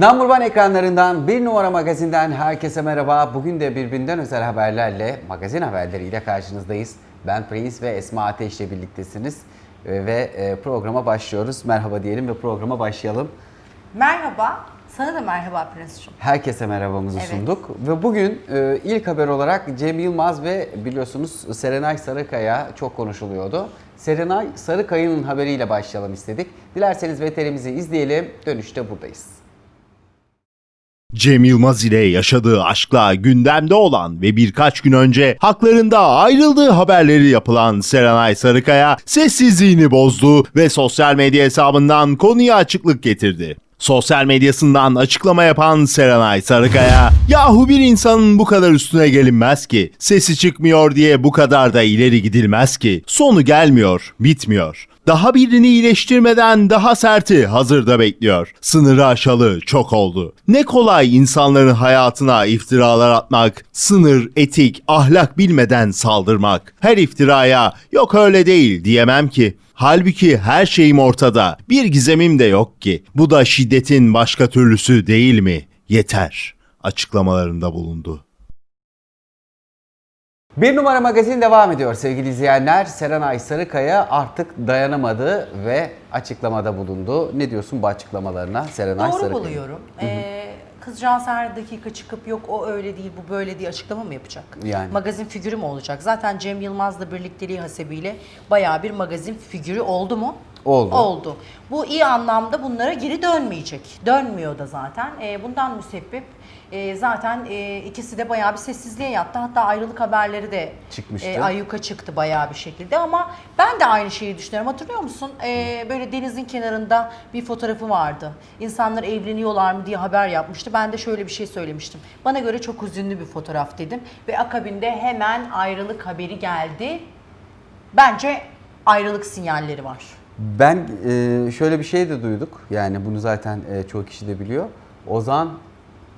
Number One ekranlarından bir numara magazinden herkese merhaba. Bugün de birbirinden özel haberlerle, magazin haberleriyle karşınızdayız. Ben Prince ve Esma Ateş ile birliktesiniz. Ee, Ve e, programa başlıyoruz. Merhaba diyelim ve programa başlayalım. Merhaba. Sana da merhaba Prens'cim. Herkese merhabamızı Evet. sunduk. Ve bugün e, ilk haber olarak Cem Yılmaz ve biliyorsunuz Serenay Sarıkaya çok konuşuluyordu. Serenay Sarıkaya'nın haberiyle başlayalım istedik. Dilerseniz veterimizi izleyelim. Dönüşte buradayız. Cem Yılmaz ile yaşadığı aşkla gündemde olan ve birkaç gün önce haklarında ayrıldığı haberleri yapılan Serenay Sarıkaya sessizliğini bozdu ve sosyal medya hesabından konuya açıklık getirdi. Sosyal medyasından açıklama yapan Serenay Sarıkaya, "Yahu bir insanın bu kadar üstüne gelinmez ki. Sesi çıkmıyor diye bu kadar da ileri gidilmez ki. Sonu gelmiyor, bitmiyor. Daha birini iyileştirmeden daha serti hazırda bekliyor. Sınırı aşalı çok oldu. Ne kolay insanların hayatına iftiralar atmak, sınır, etik, ahlak bilmeden saldırmak. Her iftiraya yok öyle değil diyemem ki. Halbuki her şeyim ortada. Bir gizemim de yok ki. Bu da şiddetin başka türlüsü değil mi? Yeter açıklamalarında bulundu. Bir numara magazin devam ediyor sevgili izleyenler. Serenay Sarıkaya artık dayanamadı ve açıklamada bulundu. Ne diyorsun bu açıklamalarına Serenay Doğru Sarıkaya? buluyorum. Ee, kızcağız her dakika çıkıp yok o öyle değil bu böyle diye açıklama mı yapacak? Yani. Magazin figürü mü olacak? Zaten Cem Yılmaz'la birlikteliği hasebiyle bayağı bir magazin figürü oldu mu? Oldu. Oldu. Bu iyi anlamda bunlara geri dönmeyecek. Dönmüyor da zaten. Ee, bundan müsebbip e, zaten e, ikisi de bayağı bir sessizliğe yattı. Hatta ayrılık haberleri de Çıkmıştı. e, ayyuka çıktı bayağı bir şekilde ama ben de aynı şeyi düşünüyorum. Hatırlıyor musun? Ee, böyle denizin kenarında bir fotoğrafı vardı. İnsanlar evleniyorlar mı diye haber yapmıştı. Ben de şöyle bir şey söylemiştim. Bana göre çok hüzünlü bir fotoğraf dedim. Ve akabinde hemen ayrılık haberi geldi. Bence ayrılık sinyalleri var. Ben e, şöyle bir şey de duyduk. Yani bunu zaten e, çoğu kişi de biliyor. Ozan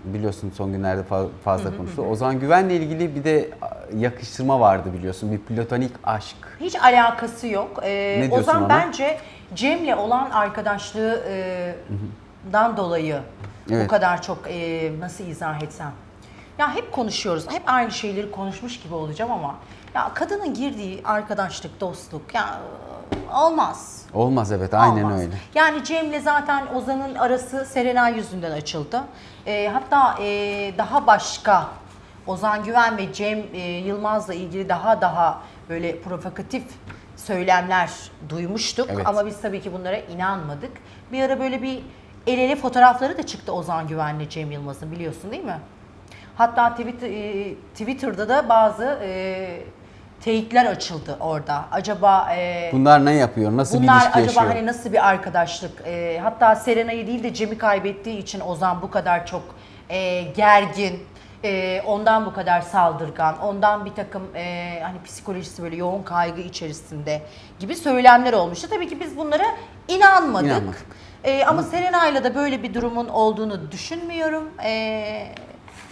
biliyorsun son günlerde fa- fazla konuştu. Ozan Güven'le ilgili bir de yakıştırma vardı biliyorsun. Bir platonik aşk. Hiç alakası yok. Ee, Ne Ozan ona? bence Cem'le olan arkadaşlığı e, dan dolayı Evet. bu kadar çok e, nasıl izah etsem. Ya hep konuşuyoruz. Hep aynı şeyleri konuşmuş gibi olacağım ama ya kadının girdiği arkadaşlık, dostluk ya olmaz. Olmaz evet aynen Olmaz. öyle. Yani Cem'le zaten Ozan'ın arası Serenay yüzünden açıldı. Ee, hatta e, daha başka Ozan Güven ve Cem e, Yılmaz'la ilgili daha daha böyle provokatif söylemler duymuştuk. Evet. Ama biz tabii ki bunlara inanmadık. Bir ara böyle bir el ele fotoğrafları da çıktı Ozan Güven'le Cem Yılmaz'ın biliyorsun değil mi? Hatta Twitter, e, Twitter'da da bazı e, teyitler açıldı orada. Acaba e, Bunlar ne yapıyor? Nasıl bir Bunlar ilişki acaba yaşıyor? hani nasıl bir arkadaşlık? Ee, hatta Serenay'ı değil de Cem'i kaybettiği için Ozan bu kadar çok e, gergin, e, ondan bu kadar saldırgan, ondan bir takım e, hani psikolojisi böyle yoğun kaygı içerisinde gibi söylemler olmuştu. Tabii ki biz bunlara inanmadık. İnanmadık. E, ama Serenay'la da böyle bir durumun olduğunu düşünmüyorum. E,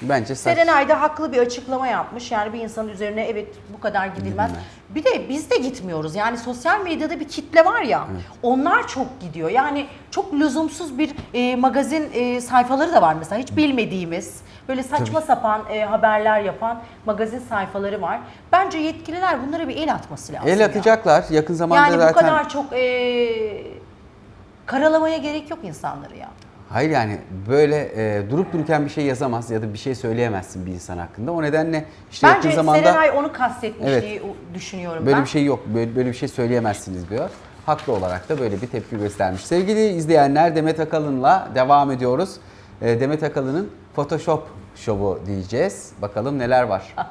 Bence saç. Serenay da haklı bir açıklama yapmış. Yani bir insanın üzerine evet bu kadar gidilmez. Gidilmez. Bir de biz de gitmiyoruz. Yani sosyal medyada bir kitle var ya. Onlar çok gidiyor. Yani çok lüzumsuz bir e, magazin e, sayfaları da var mesela. Hiç bilmediğimiz böyle saçma sapan e, haberler yapan magazin sayfaları var. Bence yetkililer bunlara bir el atması lazım. El ya. atacaklar. Yakın zamanda Yani zaten... bu kadar çok e, karalamaya gerek yok insanları ya. Hayır yani böyle e, durup dururken bir şey yazamaz ya da bir şey söyleyemezsin bir insan hakkında. O nedenle işte Bence yakın zamanda Serenay onu kastetmiş Evet. diye düşünüyorum böyle ben. bir şey yok. Böyle, böyle bir şey söyleyemezsiniz diyor. Haklı olarak da böyle bir tepki göstermiş. Sevgili izleyenler Demet Akalın'la devam ediyoruz. E, Demet Akalın'ın Photoshop şovu diyeceğiz. Bakalım neler var.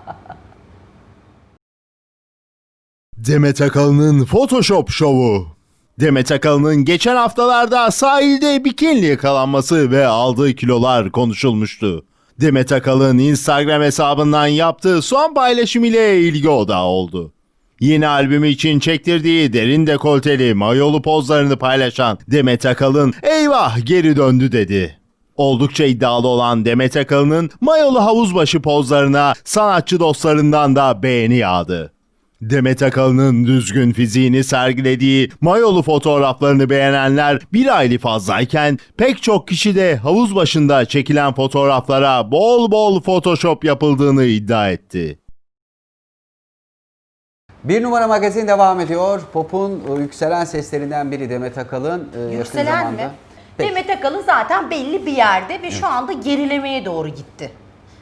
Demet Akalın'ın Photoshop şovu. Demet Akalın'ın geçen haftalarda sahilde bikini yakalanması ve aldığı kilolar konuşulmuştu. Demet Akalın Instagram hesabından yaptığı son paylaşım ile ilgi odağı oldu. Yeni albümü için çektirdiği derin dekolteli mayolu pozlarını paylaşan Demet Akalın eyvah geri döndü dedi. Oldukça iddialı olan Demet Akalın'ın mayolu havuz başı pozlarına sanatçı dostlarından da beğeni yağdı. Demet Akalın'ın düzgün fiziğini sergilediği mayolu fotoğraflarını beğenenler bir aylı fazlayken pek çok kişi de havuz başında çekilen fotoğraflara bol bol photoshop yapıldığını iddia etti. Bir numara magazin devam ediyor. Pop'un e, yükselen seslerinden biri Demet Akalın. e, yakın Yükselen zamanda- mi? Peki. Demet Akalın zaten belli bir yerde ve şu anda gerilemeye doğru gitti.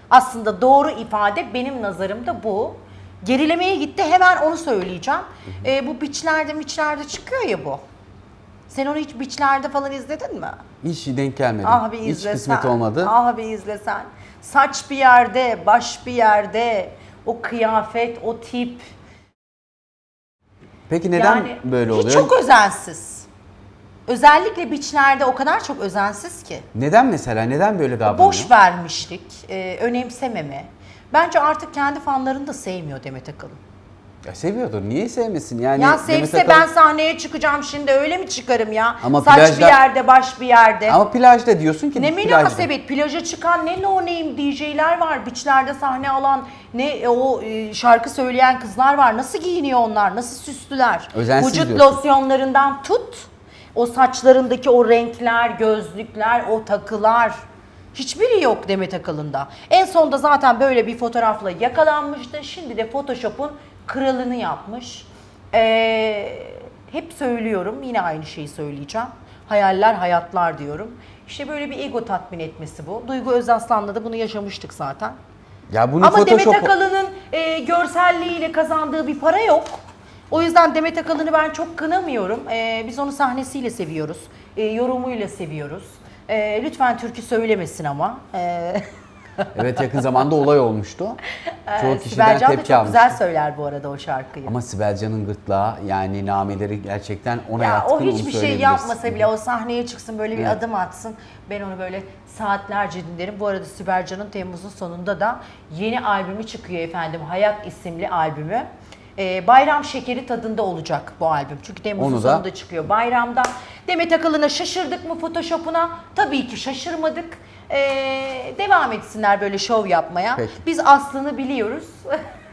Aslında doğru ifade benim nazarımda bu. Gerilemeye gitti hemen onu söyleyeceğim. Ee, bu biçlerde miçlerde çıkıyor ya bu. Sen onu hiç biçlerde falan izledin mi? Hiç denk gelmedi. Ah bir Hiç izlesen. kısmet olmadı. Ah bir izlesen. Saç bir yerde, baş bir yerde. O kıyafet, o tip. Peki neden yani böyle hiç oluyor? çok özensiz. Özellikle biçlerde o kadar çok özensiz ki. Neden mesela? Neden böyle davranıyor? Boş vermişlik, e, önemsememe. Bence artık kendi fanlarını da sevmiyor Demet Akalın. Ya seviyordur. Niye sevmesin? Yani ya sevse Akalın- ben sahneye çıkacağım şimdi öyle mi çıkarım ya? Ama Saç plajda- bir yerde, baş bir yerde. Ama plajda diyorsun ki ne münasebet plaja çıkan ne no name DJ'ler var, beachlerde sahne alan ne e, o e, şarkı söyleyen kızlar var. Nasıl giyiniyor onlar? Nasıl süslüler? Özensiz Vücut diyorsun. losyonlarından tut. O saçlarındaki o renkler, gözlükler, o takılar. Hiçbiri yok Demet Akalın'da. En sonda zaten böyle bir fotoğrafla yakalanmıştı. Şimdi de Photoshop'un kralını yapmış. Ee, hep söylüyorum, yine aynı şeyi söyleyeceğim. Hayaller hayatlar diyorum. İşte böyle bir ego tatmin etmesi bu. Duygu Özaslan'la da bunu yaşamıştık zaten. Ya bunu Ama Photoshop... Demet Akalın'ın e, görselliğiyle kazandığı bir para yok. O yüzden Demet Akalın'ı ben çok kınamıyorum. E, biz onu sahnesiyle seviyoruz. E, yorumuyla seviyoruz. E, lütfen türkü söylemesin ama. E, Evet yakın zamanda olay olmuştu. Çoğu kişiden Sibel Can da tepki çok almış. güzel söyler bu arada o şarkıyı. Ama Sibel Can'ın gırtlağı yani nameleri gerçekten ona ya yatkın o onu hiçbir şey yapmasa bile o sahneye çıksın böyle bir Evet. adım atsın. Ben onu böyle saatlerce dinlerim. Bu arada Sibel Can'ın Temmuz'un sonunda da yeni albümü çıkıyor efendim. Hayat isimli albümü. Ee, bayram şekeri tadında olacak bu albüm. Çünkü Temmuz'un Onu da- sonunda çıkıyor bayramda. Demet Akalın'a şaşırdık mı Photoshop'una? Tabii ki şaşırmadık. Ee, devam etsinler böyle şov yapmaya. Peki. Biz aslını biliyoruz.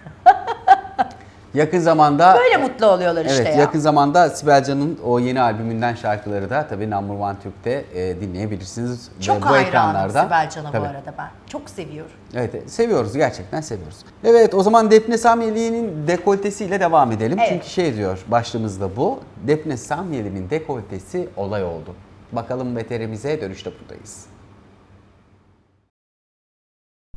Yakın zamanda böyle mutlu oluyorlar işte Evet ya. yakın zamanda Sibel Can'ın o yeni albümünden şarkıları da tabii Number One Türk'te e, dinleyebilirsiniz. Çok bu hayranım ekranlarda. Sibel Can'a bu arada ben. Çok seviyorum. Evet evet, seviyoruz gerçekten seviyoruz. Evet o zaman Defne Samyeli'nin dekoltesiyle devam edelim. Evet. Çünkü şey diyor başlığımızda bu. Defne Samyeli'nin dekoltesi olay oldu. Bakalım veterimize dönüşte buradayız.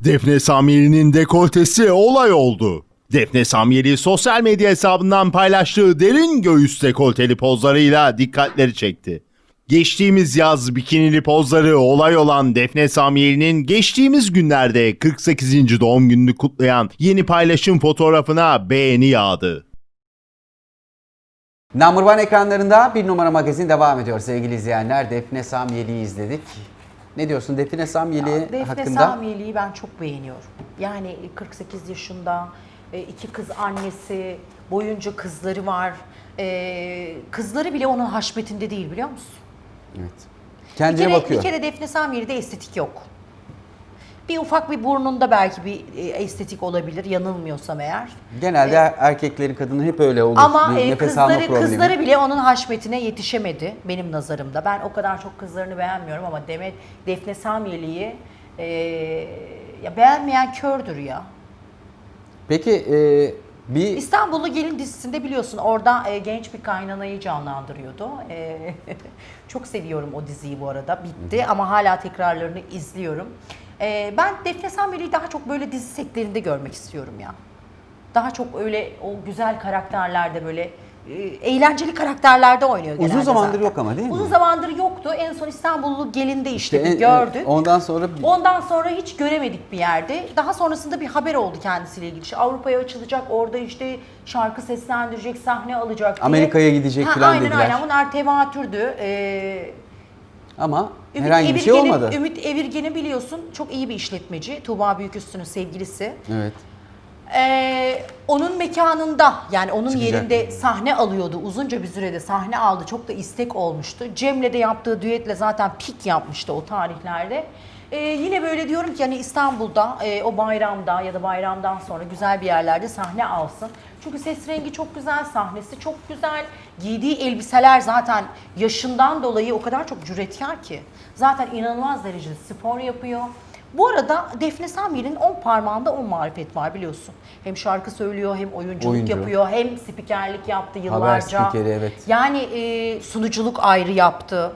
Defne Samyeli'nin dekoltesi olay oldu. Defne Samyeli sosyal medya hesabından paylaştığı derin göğüs dekolteli pozlarıyla dikkatleri çekti. Geçtiğimiz yaz bikinili pozları olay olan Defne Samyeli'nin geçtiğimiz günlerde 48. doğum gününü kutlayan yeni paylaşım fotoğrafına beğeni yağdı. Number One ekranlarında bir numara magazin devam ediyor sevgili izleyenler. Defne Samyeli'yi izledik. Ne diyorsun Defne Samyeli Defne hakkında? Samyeli'yi ben çok beğeniyorum. Yani 48 yaşında, e, iki kız annesi, boyunca kızları var. E, Kızları bile onun haşmetinde değil biliyor musun? Evet. Bir Kendine kere, bakıyor. bir kere Defne Samyeli'de estetik yok. Bir ufak bir burnunda belki bir e, estetik olabilir yanılmıyorsam eğer. Genelde erkeklerin kadının hep öyle olur. Ama Bir e, nefes alma kızları problemi. kızları bile onun haşmetine yetişemedi benim nazarımda. Ben o kadar çok kızlarını beğenmiyorum ama Demet Defne Samyeli'yi e, ya beğenmeyen kördür ya. Peki e, bir İstanbullu Gelin dizisinde biliyorsun orada e, genç bir kaynanayı canlandırıyordu. E, çok seviyorum o diziyi bu arada. Bitti ama hala tekrarlarını izliyorum. E, ben Defne Samyeli'yi daha çok böyle dizi setlerinde görmek istiyorum ya. Daha çok öyle o güzel karakterlerde böyle eğlenceli karakterlerde oynuyor uzun genelde zamandır zaten. yok ama değil mi? Uzun zamandır yoktu. En son İstanbullu Gelin'de işte, İşte en- gördük. Ondan sonra Ondan sonra hiç göremedik bir yerde. Daha sonrasında bir haber oldu kendisiyle ilgili. İşte Avrupa'ya açılacak, orada işte şarkı seslendirecek, sahne alacak diye. Amerika'ya gidecek Ha, falan aynen, dediler. Aynen bunlar tevatürdü. Ee, ama Ümit herhangi bir şey olmadı. Ümit Evirgen'i biliyorsun çok iyi bir işletmeci. Tuğba Büyüküstü'nün sevgilisi. Evet. Ee, onun mekanında yani onun Çıkacak. yerinde sahne alıyordu. Uzunca bir sürede sahne aldı. Çok da istek olmuştu. Cem'le de yaptığı düetle zaten pik yapmıştı o tarihlerde. Ee, yine böyle diyorum ki hani İstanbul'da e, o bayramda ya da bayramdan sonra güzel bir yerlerde sahne alsın. Çünkü ses rengi çok güzel, sahnesi çok güzel. Giydiği elbiseler zaten yaşından dolayı o kadar çok cüretkar ki. Zaten inanılmaz derecede spor yapıyor. Bu arada Defne Samyel'in 10 parmağında 10 marifet var biliyorsun. Hem şarkı söylüyor, hem oyunculuk Oyuncu. yapıyor, hem spikerlik yaptı yıllarca. spikeri, evet. Yani e, sunuculuk ayrı yaptı.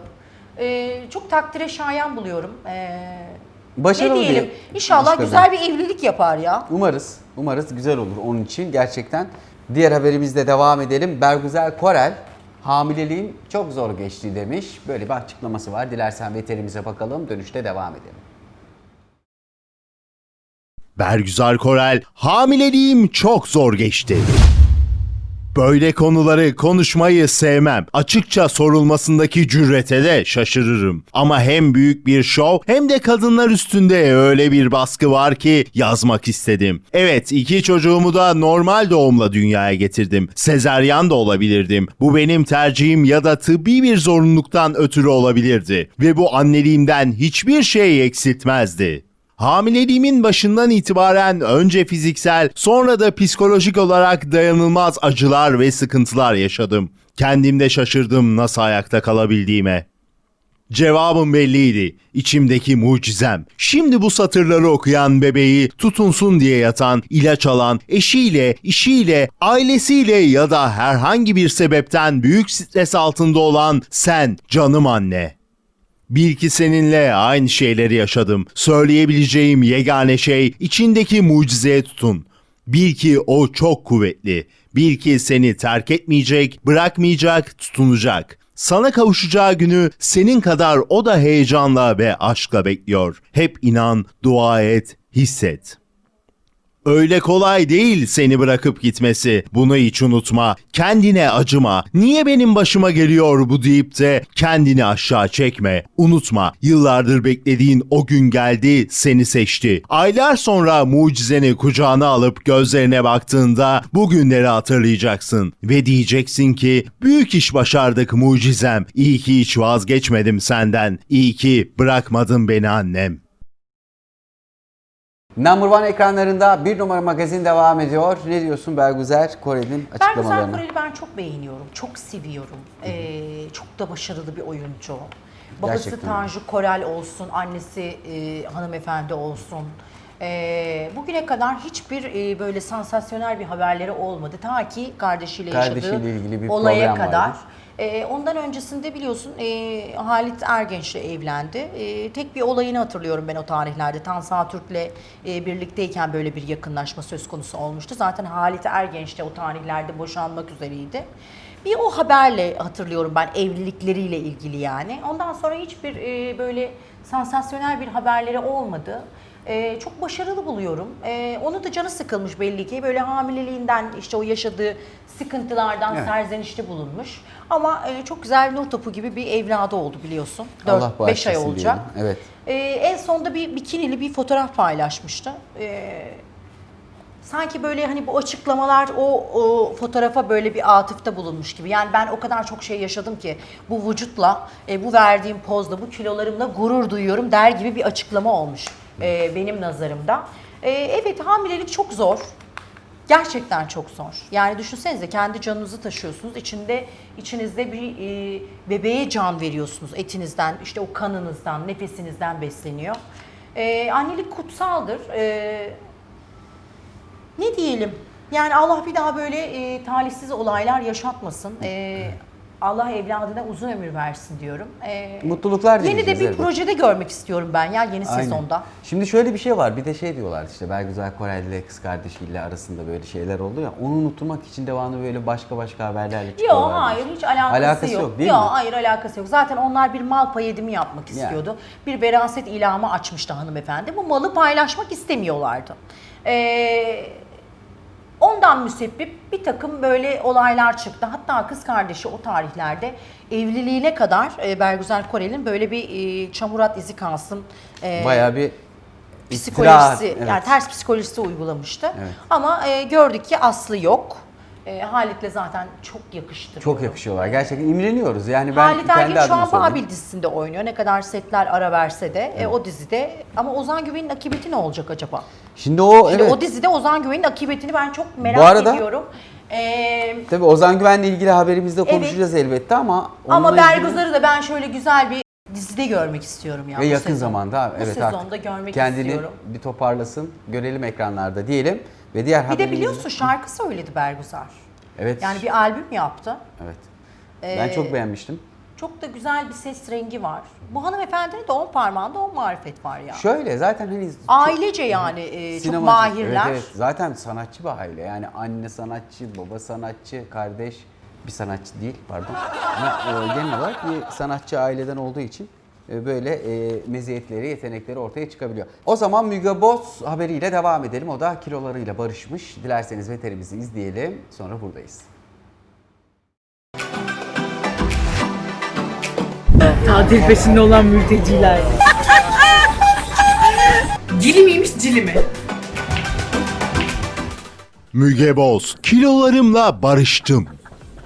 E, çok takdire şayan buluyorum. E, Başarılı ne bir diyelim? İnşallah iş kadını. güzel bir evlilik yapar ya. Umarız, umarız güzel olur onun için gerçekten. Diğer haberimizde devam edelim. Bergüzel Korel hamileliğin çok zor geçtiği demiş. Böyle bir açıklaması var. Dilersen veterimize bakalım. Dönüşte devam edelim. Bergüzar Korel, hamileliğim çok zor geçti. Böyle konuları konuşmayı sevmem. Açıkça sorulmasındaki cürete de şaşırırım. Ama hem büyük bir şov hem de kadınlar üstünde öyle bir baskı var ki yazmak istedim. Evet iki çocuğumu da normal doğumla dünyaya getirdim. Sezeryan da olabilirdim. Bu benim tercihim ya da tıbbi bir zorunluluktan ötürü olabilirdi. Ve bu anneliğimden hiçbir şey eksiltmezdi. Hamileliğimin başından itibaren önce fiziksel sonra da psikolojik olarak dayanılmaz acılar ve sıkıntılar yaşadım. Kendimde şaşırdım nasıl ayakta kalabildiğime. Cevabım belliydi. İçimdeki mucizem. Şimdi bu satırları okuyan bebeği tutunsun diye yatan, ilaç alan, eşiyle, işiyle, ailesiyle ya da herhangi bir sebepten büyük stres altında olan sen canım anne. Bil ki seninle aynı şeyleri yaşadım. Söyleyebileceğim yegane şey içindeki mucizeye tutun. Bil ki o çok kuvvetli. Bil ki seni terk etmeyecek, bırakmayacak, tutunacak. Sana kavuşacağı günü senin kadar o da heyecanla ve aşkla bekliyor. Hep inan, dua et, hisset. Öyle kolay değil seni bırakıp gitmesi. Bunu hiç unutma. Kendine acıma. Niye benim başıma geliyor bu deyip de kendini aşağı çekme. Unutma. Yıllardır beklediğin o gün geldi, seni seçti. Aylar sonra mucizeni kucağına alıp gözlerine baktığında bu günleri hatırlayacaksın ve diyeceksin ki büyük iş başardık mucizem. İyi ki hiç vazgeçmedim senden. İyi ki bırakmadın beni annem. Number One ekranlarında bir numara magazin devam ediyor. Ne diyorsun Bergüzel Korel'in Ben Güzel açıklamalarına? Korel'i ben çok beğeniyorum, çok seviyorum. Ee, çok da başarılı bir oyuncu. Babası Gerçekten. Tanju Korel olsun, annesi e, hanımefendi olsun. Ee, bugüne kadar hiçbir e, böyle sansasyonel bir haberleri olmadı. Ta ki kardeşiyle yaşadığı Kardeşiyle ilgili bir olaya problem kadar. vardı. Ee, ondan öncesinde biliyorsun e, Halit Ergenç'le evlendi. E, tek bir olayını hatırlıyorum ben o tarihlerde. Tansa Türk'le e, birlikteyken böyle bir yakınlaşma söz konusu olmuştu. Zaten Halit Ergenç de o tarihlerde boşanmak üzereydi. Bir o haberle hatırlıyorum ben evlilikleriyle ilgili yani. Ondan sonra hiçbir e, böyle sansasyonel bir haberleri olmadı. E, çok başarılı buluyorum. E, onu da canı sıkılmış belli ki. Böyle hamileliğinden işte o yaşadığı sıkıntılardan Evet. serzenişte bulunmuş. Ama e, çok güzel nur topu gibi bir evladı oldu biliyorsun. Allah 4-5 ay bağışlasın olacak. diyelim. Evet. E, en sonda bir bikinili bir fotoğraf paylaşmıştı. E, sanki böyle hani bu açıklamalar o, o fotoğrafa böyle bir atıfta bulunmuş gibi. Yani ben o kadar çok şey yaşadım ki bu vücutla, e, bu verdiğim pozla, bu kilolarımla gurur duyuyorum der gibi bir açıklama olmuş e, benim nazarımda. E, evet hamilelik çok zor. Gerçekten çok zor. Yani düşünsenize kendi canınızı taşıyorsunuz. İçinde içinizde bir e, bebeğe can veriyorsunuz. Etinizden, işte o kanınızdan, nefesinizden besleniyor. E, annelik kutsaldır. E, ne diyelim? Yani Allah bir daha böyle e, talihsiz olaylar yaşatmasın. E, Allah evladına uzun ömür versin diyorum. E, Mutluluklar Yeni de dileyeceğiz bir elbette. projede görmek istiyorum ben ya yeni Aynen. sezonda. Şimdi şöyle bir şey var. Bir de şey diyorlar işte Bergüzel Korel ile kız kardeşiyle arasında böyle şeyler oldu ya. Onu unutturmak için devamlı böyle başka başka haberlerle Yok çıkıyorlar. hayır hiç alakası, Alakası yok. yok, değil yok, mi? hayır alakası yok. Zaten onlar bir mal pay edimi yapmak istiyordu. Bir veraset ilamı açmıştı hanımefendi. Bu malı paylaşmak istemiyorlardı. Ee, ondan müsebbip bir takım böyle olaylar çıktı. Hatta kız kardeşi o tarihlerde evliliğine kadar e, Bergüzel Korel'in böyle bir e, çamurat izi kalsın. e, Bayağı bir psikolojisi iftira, yani evet. ters psikolojisi uygulamıştı. Evet. Ama e, gördük ki aslı yok. E, Halit'le zaten çok yakıştırıyor. çok yakışıyorlar. Gerçekten imreniyoruz. Yani ben Halit kendi Ergenç şu adıma an söyleyeyim. Babil dizisinde oynuyor. Ne kadar setler ara verse de e, o dizide. Ama Ozan Güven'in akıbeti ne olacak acaba? Şimdi o Şimdi evet. o dizide Ozan Güven'in akıbetini ben çok merak Bu arada- ediyorum. Ee, Tabii Ozan Güven'le ilgili haberimizde konuşacağız elbette ama ama onunla ilgili- Bergüzar'ı da ben şöyle güzel bir dizide görmek istiyorum ya. ve bu yakın sezon. zamanda Bu evet sezonda artık görmek kendini istiyorum. bir toparlasın, görelim ekranlarda diyelim ve diğer Bir de haberimiz- biliyorsun şarkı söyledi Bergüzar. Evet. Yani bir albüm yaptı. Evet. Ben Ee, çok beğenmiştim. Çok da güzel bir ses rengi var. Bu hanımefendinin de on parmağında on marifet var ya. Şöyle zaten hani Ailece yani e, çok Sinemacı. mahirler. Evet, evet. Zaten sanatçı bir aile. Yani anne sanatçı, baba sanatçı, kardeş bir sanatçı değil pardon. Ama e, genel olarak bir sanatçı aileden olduğu için böyle e, meziyetleri, yetenekleri ortaya çıkabiliyor. O zaman Müge Boz haberiyle devam edelim. O da kilolarıyla barışmış. Dilerseniz veterimizi izleyelim. Sonra buradayız. Tatil peşinde olan mülteciler. Cili miymiş cili mi? Müge Boz, kilolarımla barıştım.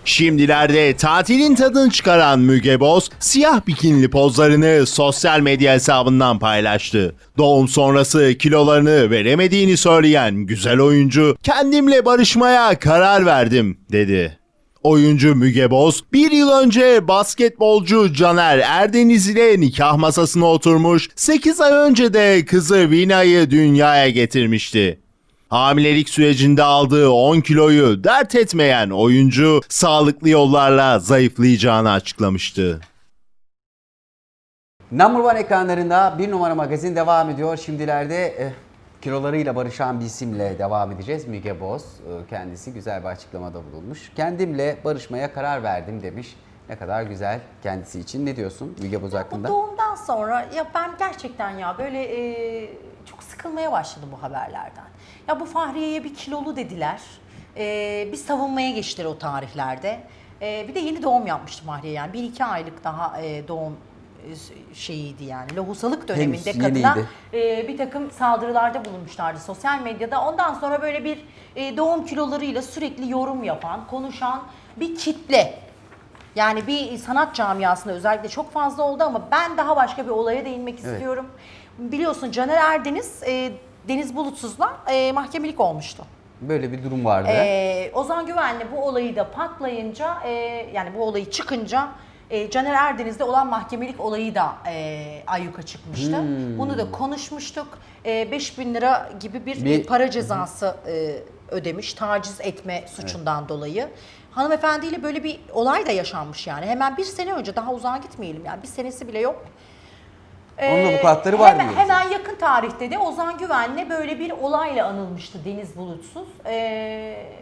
Şimdilerde tatilin tadını çıkaran Müge Boz, siyah bikinli pozlarını sosyal medya hesabından paylaştı. Doğum sonrası kilolarını veremediğini söyleyen güzel oyuncu, kendimle barışmaya karar verdim, dedi. Oyuncu Müge Boz, bir yıl önce basketbolcu Caner Erdeniz ile nikah masasına oturmuş, 8 ay önce de kızı Vina'yı dünyaya getirmişti. Hamilelik sürecinde aldığı 10 kiloyu dert etmeyen oyuncu sağlıklı yollarla zayıflayacağını açıklamıştı. Number One ekranlarında bir numara magazin devam ediyor. Şimdilerde eh, kilolarıyla barışan bir isimle devam edeceğiz. Müge Boz. Eh, Kendisi güzel bir açıklamada bulunmuş. Kendimle barışmaya karar verdim demiş. Ne kadar güzel kendisi için. Ne diyorsun Müge Boz Bu hakkında? doğumdan sonra ya ben gerçekten ya böyle e, çok sıkılmaya başladım bu haberlerden. Ya bu Fahriye'ye bir kilolu dediler. E, bir savunmaya geçtiler o tarihlerde. E, bir de yeni doğum yapmıştı Fahriye yani. Bir iki aylık daha e, doğum e, şeyiydi yani. Lohusalık döneminde Henüz kadına e, bir takım saldırılarda bulunmuşlardı sosyal medyada. Ondan sonra böyle bir e, doğum kilolarıyla sürekli yorum yapan, konuşan bir kitle. Yani bir sanat camiasında özellikle çok fazla oldu ama ben daha başka bir olaya değinmek istiyorum. Biliyorsun Caner Erdeniz, e, Deniz Bulutsuz'la e, mahkemelik olmuştu. Böyle bir durum vardı. E, Ozan Güvenli bu olayı da patlayınca, e, yani bu olayı çıkınca e, Caner Erdeniz'de olan mahkemelik olayı da e, ayyuka çıkmıştı. Hmm. Bunu da konuşmuştuk. E, 5000 lira gibi bir, Bir- para cezası e, ödemiş taciz etme suçundan dolayı. Hanımefendiyle böyle bir olay da yaşanmış yani. Hemen bir sene önce daha uzağa gitmeyelim yani bir senesi bile yok. Onun Ee, avukatları var hemen, diyoruz. hemen yakın tarihte de Ozan Güven'le böyle bir olayla anılmıştı Deniz Bulutsuz. Ee,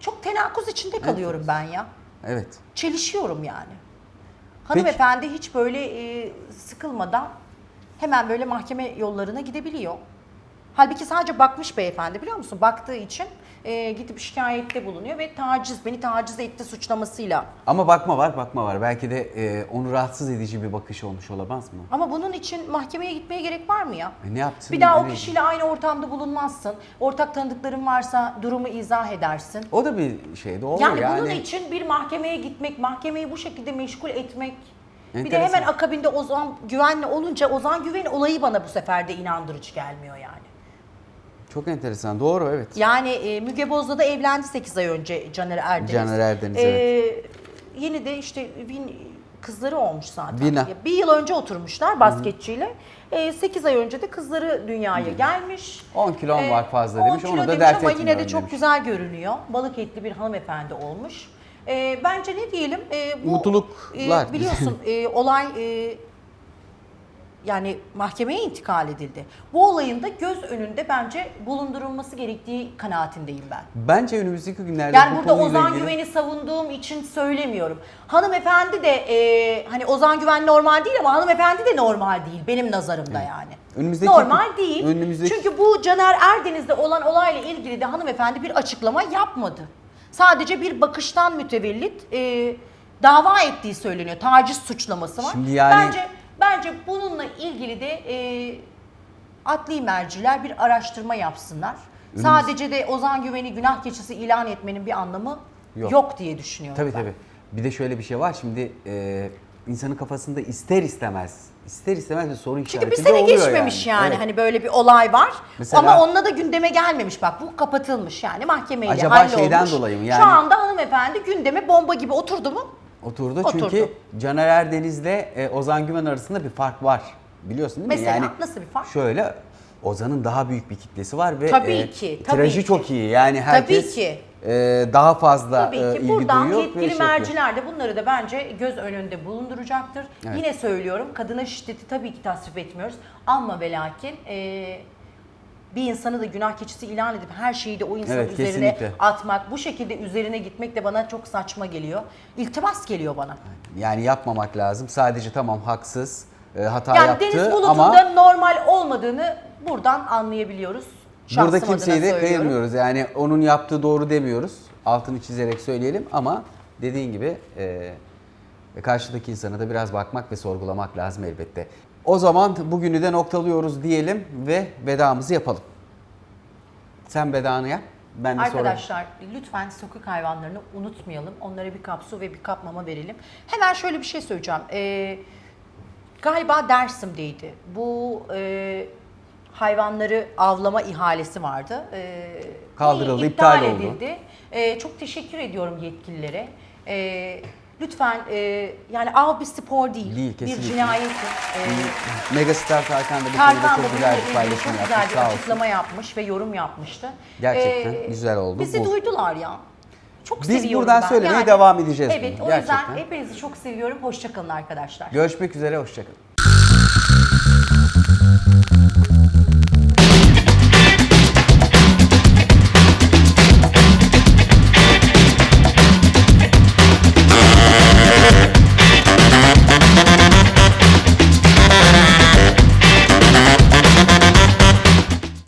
çok tenakuz içinde kalıyorum ben ya. Evet. Çelişiyorum yani. Hanımefendi hiç böyle e, sıkılmadan hemen böyle mahkeme yollarına gidebiliyor. Halbuki sadece bakmış beyefendi biliyor musun? Baktığı için e, gidip şikayette bulunuyor ve taciz, beni taciz etti suçlamasıyla. Ama bakma var, bakma var. Belki de e, onu rahatsız edici bir bakış olmuş olamaz mı? Ama bunun için mahkemeye gitmeye gerek var mı ya? E, ne yaptın? Bir daha o Nereye kişiyle aynı ortamda bulunmazsın. Ortak tanıdıkların varsa durumu izah edersin. O da bir şey doğru Yani, yani. bunun için bir mahkemeye gitmek, mahkemeyi bu şekilde meşgul etmek. Bir de Enteresan. hemen akabinde Ozan Güven'le olunca Ozan Güven olayı bana bu sefer de inandırıcı gelmiyor yani. Çok enteresan. Doğru evet. Yani e, Müge Boz'la da evlendi 8 ay önce Caner Erdeniz. Caner Erdeniz, E, Yeni de işte Vin kızları olmuş zaten. Vina. Ya Bir yıl önce oturmuşlar basketçiyle. 8 ay önce de kızları dünyaya gelmiş. 10 kilom Ee, var fazla 10 demiş. kilo Onu da demiş dert ama yine de çok demiş. güzel görünüyor. Balık etli bir hanımefendi olmuş. Ee, bence ne diyelim? e, bu, Mutluluklar. e, biliyorsun e, olay e, yani mahkemeye intikal edildi. Bu olayın da göz önünde bence bulundurulması gerektiği kanaatindeyim ben. Bence önümüzdeki günlerde Yani bu burada konuyla Ozan ilgili- Güven'i savunduğum için söylemiyorum. Hanımefendi de e, hani Ozan Güven normal değil ama hanımefendi de normal değil benim nazarımda yani. Önümüzdeki- normal değil. önümüzdeki- Çünkü bu Caner Erdeniz'de olan olayla ilgili de hanımefendi bir açıklama yapmadı. Sadece bir bakıştan mütevellit e, dava ettiği söyleniyor. Taciz suçlaması var. Şimdi yani- Bence bence bununla ilgili de e, adli merciler bir araştırma yapsınlar. Sadece de Ozan Güven'i günah keçisi ilan etmenin bir anlamı Yok. yok, diye düşünüyorum Tabii ben. tabii. Bir de şöyle bir şey var. Şimdi e, insanın kafasında ister istemez ister istemez bir soru Çünkü bir sene geçmemiş yani, Evet. hani böyle bir olay var Mesela- ama onunla da gündeme gelmemiş bak bu kapatılmış yani mahkemeyle Acaba hallolmuş. şeyden dolayı mı? Yani- Şu anda hanımefendi gündeme bomba gibi oturdu mu? Oturdu, Oturdu. çünkü Caner Erdeniz'le e, Ozan Güven arasında bir fark var. Biliyorsun değil mi? Mesela nasıl bir fark? Şöyle Ozan'ın daha büyük bir kitlesi var ve Tabii e, ki, tabii tirajı ki. çok iyi. Yani herkes ki. e, daha fazla Tabii e, ki ilgi buradan duyuyor yetkili şey yapıyor. merciler de bunları da bence göz önünde bulunduracaktır. Evet. Yine söylüyorum kadına şiddeti tabii ki tasvip etmiyoruz ama ve lakin e, bir insanı da günah keçisi ilan edip her şeyi de o insanın Evet, üzerine kesinlikle. atmak, bu şekilde üzerine gitmek de bana çok saçma geliyor. İltimas geliyor bana. Yani yapmamak lazım. Sadece tamam haksız, e, hata Yani yaptı Deniz Bulut'un ama da normal olmadığını buradan anlayabiliyoruz. Şahsım burada adına kimseyi de söylüyorum. kayırmıyoruz. Yani onun yaptığı doğru demiyoruz. Altını çizerek söyleyelim ama dediğin gibi e, karşıdaki insana da biraz bakmak ve sorgulamak lazım elbette. O zaman bugünü de noktalıyoruz diyelim ve vedamızı yapalım. Sen vedanı yap. Ben de. Arkadaşlar lütfen sokak hayvanlarını unutmayalım. Onlara bir kap su ve bir kap mama verelim. Hemen şöyle bir şey söyleyeceğim. Ee, galiba Dersim'deydi. Bu e, hayvanları avlama ihalesi vardı. Ee, Kaldırıldı, iptal iptal oldu. edildi. Ee, çok teşekkür ediyorum yetkililere. Ee, lütfen e, yani av bir spor değil. Değil, bir kesinlikle. cinayettir. Ee, Megastar Tarkan da bu konuda Tarkan da çok güzel bununla bir ilgili paylaşım çok yaptı. güzel bir Sağ olsun. açıklama yapmış ve yorum yapmıştı. Gerçekten güzel oldu. Bizi Bu- duydular ya. Çok Biz seviyorum buradan ben. söylemeye devam edeceğiz Evet bunu, o yüzden gerçekten. hepinizi çok seviyorum. Hoşçakalın arkadaşlar. Görüşmek üzere, hoşçakalın.